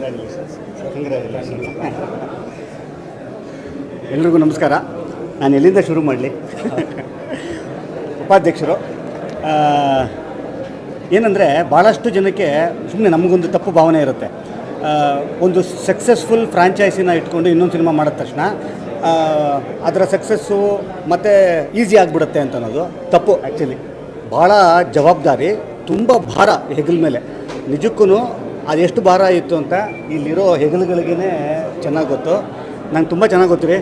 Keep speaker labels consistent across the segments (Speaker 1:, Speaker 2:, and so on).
Speaker 1: Congratulations ಎಲ್ರಿಗೂ ನಮಸ್ಕಾರ. ನಾನು ಎಲ್ಲಿಂದ ಶುರು ಮಾಡಲಿ? ಉಪಾಧ್ಯಕ್ಷರು. ಏನಂದರೆ ಭಾಳಷ್ಟು ಜನಕ್ಕೆ ಸುಮ್ಮನೆ ನಮಗೊಂದು ತಪ್ಪು ಭಾವನೆ ಇರುತ್ತೆ. ಒಂದು ಸಕ್ಸಸ್ಫುಲ್ ಫ್ರಾಂಚೈಸಿನ ಇಟ್ಕೊಂಡು ಇನ್ನೊಂದು ಸಿನಿಮಾ ಮಾಡಿದ ತಕ್ಷಣ ಅದರ ಸಕ್ಸಸ್ಸು ಮತ್ತು ಈಸಿ ಆಗಿಬಿಡುತ್ತೆ ಅಂತ ಅನ್ನೋದು ತಪ್ಪು ಆ್ಯಕ್ಚುಲಿ ಭಾಳ ಜವಾಬ್ದಾರಿ, ತುಂಬ ಭಾರ ಹೆಗಲ ಮೇಲೆ. ನಿಜಕ್ಕೂ ಅದೆಷ್ಟು ಭಾರ ಇತ್ತು ಅಂತ ಇಲ್ಲಿರೋ ಹೆಗಲುಗಳಿಗೇ ಚೆನ್ನಾಗಿ ಗೊತ್ತು. ನಂಗೆ ತುಂಬ ಚೆನ್ನಾಗಿ ಗೊತ್ತು ರೀ.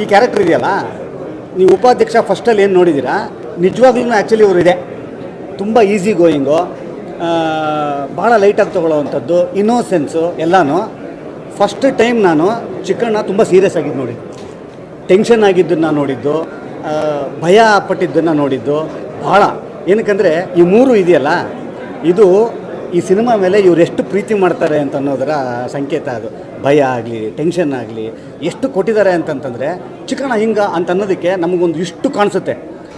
Speaker 1: ಈ ಕ್ಯಾರೆಕ್ಟರ್ ಇದೆಯಲ್ಲ? ನೀವು ಉಪಾಧ್ಯಕ್ಷ ಫಸ್ಟಲ್ಲಿ ಏನು ನೋಡಿದ್ದೀರಾ ನಿಜವಾಗ್ಲೂ ಆ್ಯಕ್ಚುಲಿ ಇವರು ಇದೆ ತುಂಬ ಈಸಿ ಗೋಯಿಂಗು ಭಾಳ ಲೈಟಾಗಿ ತೊಗೊಳ್ಳೋವಂಥದ್ದು ಇನ್ನೋಸೆನ್ಸು ಎಲ್ಲನೂ. ಫಸ್ಟ್ ಟೈಮ್ ನಾನು ಚಿಕ್ಕಣ್ಣ ತುಂಬ ಸೀರಿಯಸ್ ಆಗಿದ್ದು ನೋಡಿ. ಟೆನ್ಷನ್ ಆಗಿದ್ದನ್ನು ನೋಡಿದ್ದು ಭಯ ಪಟ್ಟಿದ್ದನ್ನು ನೋಡಿದ್ದು ಭಾಳ ಏನಕ್ಕಂದರೆ ಈ ಮೂರು ಇದೆಯಲ್ಲ, ಇದು ಈ ಸಿನಿಮಾ ಮೇಲೆ ಇವ್ರು ಎಷ್ಟು ಪ್ರೀತಿ ಮಾಡ್ತಾರೆ ಅಂತ ಅನ್ನೋದರ ಸಂಕೇತ ಅದು. ಭಯ ಆಗಲಿ ಟೆನ್ಷನ್ ಆಗಲಿ, ಎಷ್ಟು ಕೊಟ್ಟಿದ್ದಾರೆ ಅಂತಂತಂದರೆ, ಚಿಕ್ಕಣ್ಣ ಹಿಂಗ ಅಂತ ಅನ್ನೋದಕ್ಕೆ ನಮಗೊಂದು ಇಷ್ಟು ಕಾಣಿಸುತ್ತೆ.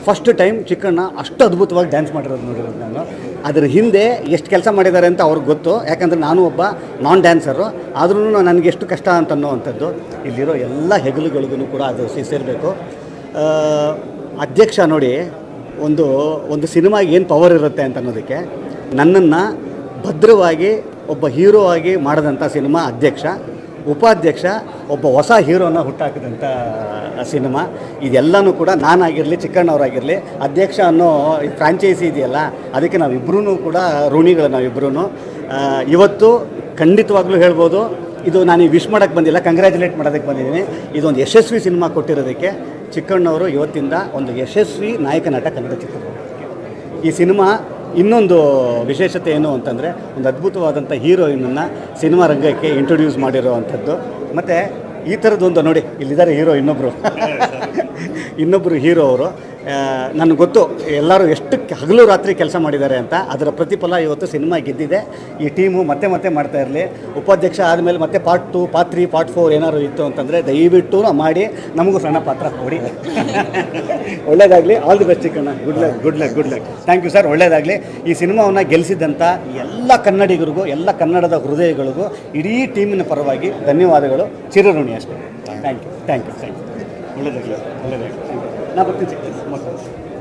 Speaker 1: ಫಸ್ಟ್ ಟೈಮ್ ಚಿಕ್ಕಣ್ಣ ಅಷ್ಟು ಅದ್ಭುತವಾಗಿ ಡ್ಯಾನ್ಸ್ ಮಾಡಿರೋದು ನೋಡಿರೋದು ನಾನು. ಅದರ ಹಿಂದೆ ಎಷ್ಟು ಕೆಲಸ ಮಾಡಿದ್ದಾರೆ ಅಂತ ಅವ್ರಿಗೆ ಗೊತ್ತು. ಯಾಕಂದರೆ ನಾನು ಒಬ್ಬ ನಾನ್ ಡ್ಯಾನ್ಸರು ಆದ್ರೂ ನನಗೆ ಎಷ್ಟು ಕಷ್ಟ ಅಂತ ಅನ್ನೋವಂಥದ್ದು ಇಲ್ಲಿರೋ ಎಲ್ಲ ಹೆಗಲುಗಳಿಗೂ ಕೂಡ ಅದು ಸೇರಬೇಕು. ಅಧ್ಯಕ್ಷ ನೋಡಿ, ಒಂದು ಒಂದು ಸಿನಿಮಾಗೆ ಏನು ಪವರ್ ಇರುತ್ತೆ ಅಂತ ಅನ್ನೋದಕ್ಕೆ ನನ್ನನ್ನು ಭದ್ರವಾಗಿ ಒಬ್ಬ ಹೀರೋ ಆಗಿ ಮಾಡಿದಂಥ ಸಿನಿಮಾ ಅಧ್ಯಕ್ಷ, ಉಪಾಧ್ಯಕ್ಷ, ಒಬ್ಬ ಹೊಸ ಹೀರೋನ ಹುಟ್ಟಾಕಿದಂಥ ಸಿನಿಮಾ. ಇದೆಲ್ಲನೂ ಕೂಡ ನಾನಾಗಿರಲಿ, ಚಿಕ್ಕಣ್ಣವರಾಗಿರಲಿ, ಅಧ್ಯಕ್ಷ ಅನ್ನೋ ಫ್ರಾಂಚೈಸಿ ಇದೆಯಲ್ಲ, ಅದಕ್ಕೆ ನಾವಿಬ್ಬರೂ ಕೂಡ ಋಣಿಗಳು ನಾವಿಬ್ಬರೂ ಇವತ್ತು ಖಂಡಿತವಾಗ್ಲೂ ಹೇಳ್ಬೋದು, ಇದು ನಾನು ವಿಶ್ ಮಾಡೋಕ್ಕೆ ಬಂದಿಲ್ಲ ಕಂಗ್ರ್ಯಾಚುಲೇಟ್ ಮಾಡೋದಕ್ಕೆ ಬಂದಿದ್ದೀನಿ. ಇದೊಂದು ಯಶಸ್ವಿ ಸಿನಿಮಾ ಕೊಟ್ಟಿರೋದಕ್ಕೆ ಚಿಕ್ಕಣ್ಣವರು ಇವತ್ತಿಂದ ಒಂದು ಯಶಸ್ವಿ ನಾಯಕ ನಟ ಕನ್ನಡ ಚಿತ್ರರಂಗಕ್ಕೆ. ಈ ಸಿನಿಮಾ ಇನ್ನೊಂದು ವಿಶೇಷತೆ ಏನು ಅಂತಂದರೆ, ಒಂದು ಅದ್ಭುತವಾದಂಥ ಹೀರೋಯಿನನ್ನು ಸಿನಿಮಾ ರಂಗಕ್ಕೆ ಇಂಟ್ರೊಡ್ಯೂಸ್ ಮಾಡಿರೋವಂಥದ್ದು. ಮತ್ತು ಈ ಥರದ್ದೊಂದು ನೋಡಿ, ಇಲ್ಲಿದ್ದಾರೆ ಹೀರೋ ಇನ್ನೊಬ್ಬರು ಇನ್ನೊಬ್ಬರು ಹೀರೋ ಅವರು. ನನಗೆ ಗೊತ್ತು, ಎಲ್ಲರೂ ಎಷ್ಟು ಹಗಲು ರಾತ್ರಿ ಕೆಲಸ ಮಾಡಿದ್ದಾರೆ ಅಂತ. ಅದರ ಪ್ರತಿಫಲ ಇವತ್ತು ಸಿನಿಮಾ ಗೆದ್ದಿದೆ. ಈ ಟೀಮು ಮತ್ತೆ ಮತ್ತೆ ಮಾಡ್ತಾ ಇರಲಿ. ಉಪಾಧ್ಯಕ್ಷ ಆದಮೇಲೆ ಮತ್ತೆ part two part three part four ಏನಾದ್ರು ಇತ್ತು ಅಂತಂದರೆ ದಯವಿಟ್ಟು ಮಾಡಿ, ನಮಗೂ ಸಣ್ಣ ಪಾತ್ರ ಕೊಡಿ. ಒಳ್ಳೇದಾಗಲಿ. All the best Chikkanna. Good luck good luck good luck thank you sir ಒಳ್ಳೇದಾಗಲಿ. ಈ ಸಿನಿಮಾವನ್ನು ಗೆಲ್ಲಿಸಿದಂಥ ಎಲ್ಲ ಕನ್ನಡಿಗರಿಗೂ, ಎಲ್ಲ ಕನ್ನಡದ ಹೃದಯಗಳಿಗೂ, ಇಡೀ ಟೀಮಿನ ಪರವಾಗಿ ಧನ್ಯವಾದಗಳು. ಚಿರಋಣಿ ಅಷ್ಟೇ. Thank you thank you thank you ಒಳ್ಳೇದಾಗಲಿ ಒಳ್ಳೇದಾಗಲಿ ನಾ ಬರ್ತೀನಿ ಚಿಕ್ಕ